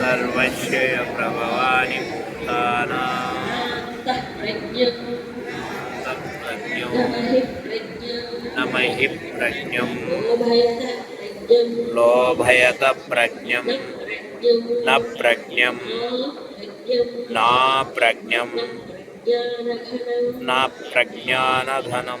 सर्वस्य प्रभवानि नमहि प्रज्ञं लोभयत प्रज्ञं न प्रज्ञं ना प्रज्ञं न प्रज्ञानधनं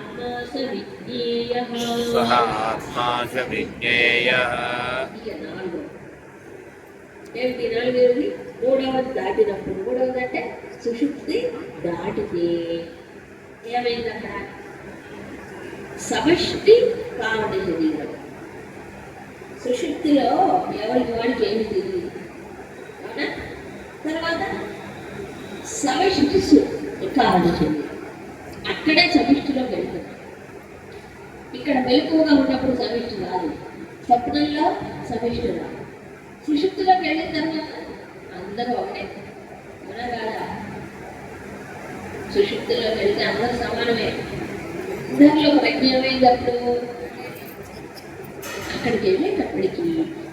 सः आत्मा च विज्ञेयः ఇక నాలుగు ఏమిటి నాలుగేది మూడవది దాటినప్పుడు మూడవది అంటే సుషుప్తి దాటితే ఏమైంది అక్కడ సమష్టి కారణ శరీరం సుషుప్తిలో ఎవరికి వాడికి ఏమి తెలియదు అవునా తర్వాత సమష్టి సు- కారణ శరీరం అక్కడే సమిష్టిలో వెళ్తుంది ఇక్కడ మెలకువగా ఉన్నప్పుడు సమిష్టి రాదు స్వప్నంలో సమిష్టి రాదు సుషుప్తిలోకి వెళ్ళిన తర్వాత అందరూ ఒకటే. అవునా కాదా? సుషుప్తిలోకి వెళ్తే అందరూ సమానమే. అందరిలో ప్రజ్ఞమైనప్పుడు అక్కడికి వెళ్ళేటప్పటికి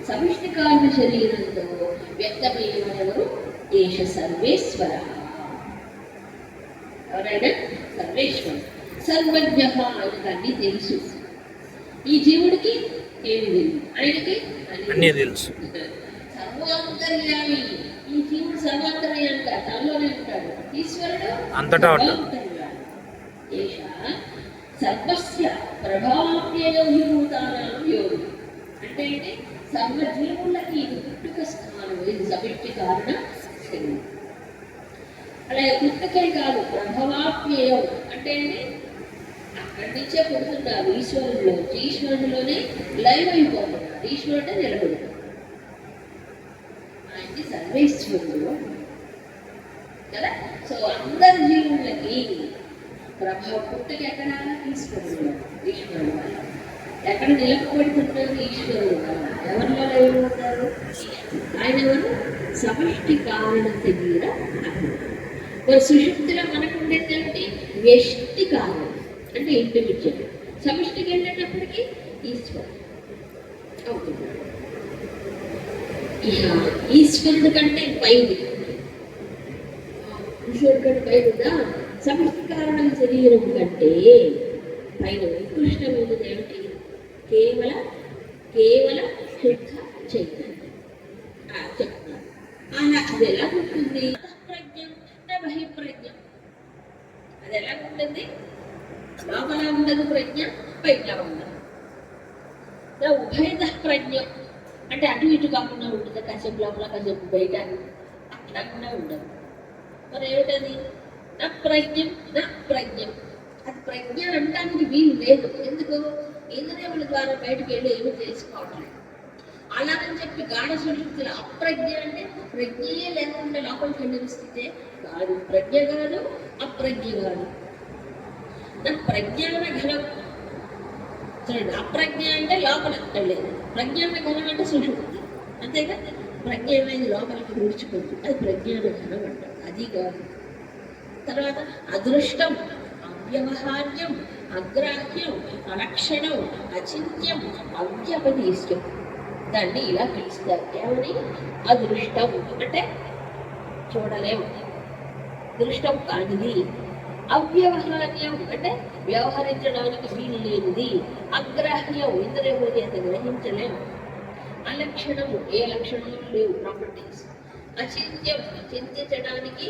సమిష్టి కారణ శరీరంతో వ్యక్తమయ్యేవారు దేశ సర్వేశ్వర. ఎవరైనా? సర్వేశ్వరుడు. సర్వజ్ఞ ఆయనకు అన్ని తెలుసు. ఈ జీవుడికి ఏమి తెలియదు ఆయనకి అన్నీ తెలుసు. సర్వాంతర్యామి ఈ జీవుడు సర్వాంతర్యామి కాదు తనలోనే ఉంటాడు. ఈశ్వరుడు అంతటా ఉంటాడు. సర్వస్య యోగి. అంటే ఏంటి? సర్వజీవులకి ఇది పుట్టుక స్థానం. ఇది సమిష్టి కారణ శరీరం. అలాగే పుట్టుకే కాదు ప్రభవాప్యయం అంటే అక్కడి నుంచే పుడుతుంటారు ఈశ్వరుడిలో ఈశ్వరుడిలోనే లైవ్ అయిపోతున్నారు ఈశ్వరుడే అంటే నిలబడుతుంది ఆయన్ని సర్వేశ్వరుడు. కదా? సో అందరి జీవులకి ప్రభావ పుట్టుక ఎక్కడ? ఈశ్వరుడు. ఈశ్వరుడు వల్ల. ఎక్కడ నిలబడుతుంటారు ఈశ్వరుడు వల్ల? ఎవరిలో లైవ్ అవుతారు ఆయన ఎవరు? సమష్టి కారణ శరీర మరి సుషుప్తిలో మనకు ఉండేది ఏమిటి? వ్యష్టి కారణం. అంటే ఇండివిజువల్ సమిష్టికి వెళ్ళేటప్పటికీ ఈశ్వర్ అవుతుంది. ఇక ఈశ్వరుడు కంటే పైది ఈశ్వరుడు కంటే పైదిదా సమిష్టి కారణం శరీరం కంటే పైన ఉత్కృష్టమైనది ఏమిటి? కేవల కేవల శుద్ధ చైతన్యం. ఆ, అలా అది ఎలా ఉంటుంది? ప్రజ్ఞం బహిప్రజ్ఞం. అది ఎలా ఉంటుంది? లోపల ప్రజ్ఞ బయట ఉండదు ఇలా ఉభయత ప్రజ్ఞ అంటే అటు ఇటు కాకుండా ఉంటుంది? కాసేపు లోపల కాసేపు బయట అట్లా కూడా ఉండదు. మరి ఏమిటది? నా ప్రజ్ఞం నా ప్రజ్ఞం. అది ప్రజ్ఞ అనడానికి వీలు లేదు. ఎందుకు? ఇంద్రియముల ద్వారా బయటకు వెళ్ళి ఏమి తెలుసుకోవట్లేదు. అలాగని చెప్పి గాఢ సుషుప్తులు అప్రజ్ఞ అంటే ప్రజ్ఞయే లేకుండా లోపలికి వెళ్ళిన స్థితే కాదు. ప్రజ్ఞ కాదు అప్రజ్ఞ కాదు. నా ప్రజ్ఞాన ఘనం చూడండి అప్రజ్ఞ అంటే లోపల వెళ్ళేది ప్రజ్ఞాన ఘనం అంటే సుషుప్తి అంతేగా? ప్రజ్ఞ అనేది లోపలికి విడిచిపోతుంది అది ప్రజ్ఞాన ఘనం అంటారు. అది కాదు. తర్వాత అదృష్టం అవ్యవహార్యం అగ్రాహ్యం అలక్షణం అచింత్యం అవ్యపదేశ్యం దాన్ని ఇలా పిలుస్తారు. ఏమని? అదృష్టం. అంటే చూడలేము. దృష్టం కానిది. అవ్యవహార్యం అంటే వ్యవహరించడానికి వీలు లేనిది అగ్రాహ్యం ఇంద్రియముల అంత గ్రహించలేము అలక్షణము ఏ లక్షణాలు లేవు ప్రాపర్టీస్. అచింత్యం చింతించడానికి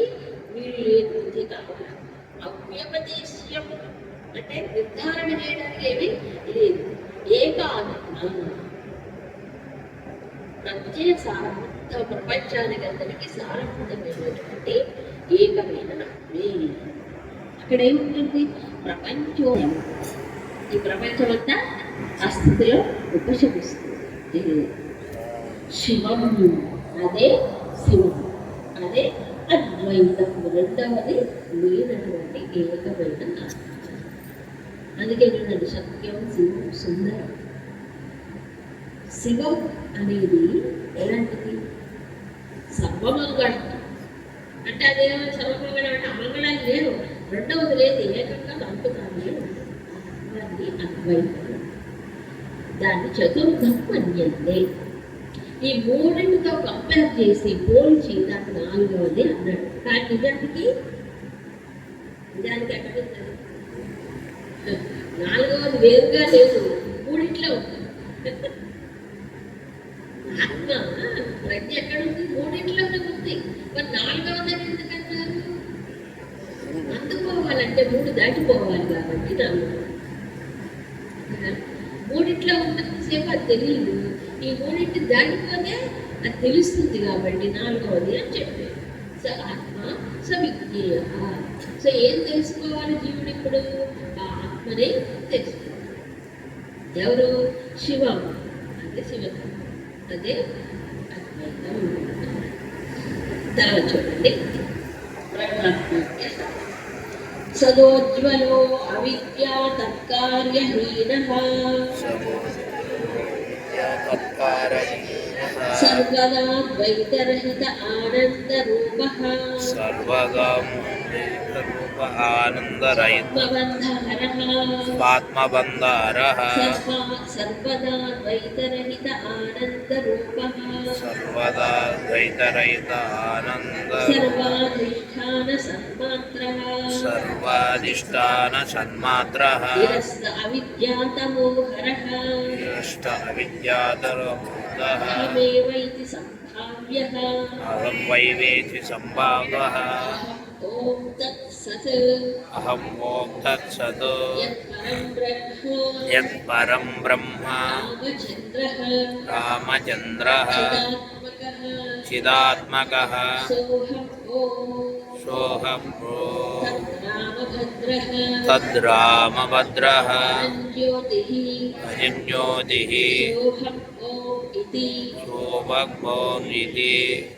వీలు లేదు ఇది కాకుండా. అవ్యపదేశ్యం అంటే నిర్ధారణ చేయడానికి ఏమీ లేదు. ఏకాత్మ. ప్రత్యయ సారభూత ప్రపంచానికి అందరికీ సారభూతమైనటువంటి ఏకమైన ఆత్మే అక్కడ ఏముంటుంది ప్రపంచం. ఈ ప్రపంచమంతా ఆ స్థితిలో ఉపశమిస్తుంది. శివం అదే శివం. అదే అద్వైతం. రెండవది లేనటువంటి ఏకమైన అందుకే చూడండి సత్యం శివం సుందరం. శివం అనేది ఎలాంటిది? సర్వమంగళం. అంటే అదేమో సర్వమంగళం అంటే అమంగళాలు లేరు రెండవది లేదు ఏకంగా అంటుతానే దాన్ని అద్వైతం దాన్ని చతుర్థం మన్యందే ఈ మూడింటితో కంపేర్ చేసి పోల్చి దాన్ని నాలుగవది అన్నాడు. కానీ నిజానికి నిజానికి ఎక్కడ నాలుగవది వేరుగా లేదు. మూడింట్లో ఉంటుంది ఆత్మ ప్రజ్ఞ ఎక్కడ ఉంది మూడింట్లోనే ఉంది మరి నాలుగవది అని ఎందుకంటారు అందుకోవాలంటే మూడు దాటిపోవాలి కాబట్టి నాలుగు మూడింట్లో ఉన్నంతసేపు అది తెలియదు ఈ మూడింటి దాటిపోతే అది తెలుస్తుంది కాబట్టి నాలుగవది అని చెప్పారు సో ఆత్మ సవిజ్ఞేయ. సో ఏం తెలుసుకోవాలి జీవుడు ఇప్పుడు? ఆ ఆత్మనే తెలుసుకోవాలి. ఎవరు? శివం. అదే శివం. అదే అద్వైతం తర్వాత చూడండి. सदोज्वलो अविद्या तत्कार्यहीनः। सर्वदा द्वैतरहित आनन्दरूपः। सर्वदा సర్వదా రూప ఆనందరహిత ఆత్మబంధహర ఆత్మబంధార సర్వదా ద్వైతరహిత ఆనంద రూప సర్వదా ద్వైతరహిత ఆనంద ॐ तत्सत् अहं ॐ तत्सत् यत्परं ब्रह्म। रामचन्द्रः। चिदात्मकः। सोऽहं तद्रामभद्रः। अजन्योतिः सोऽहम् इति।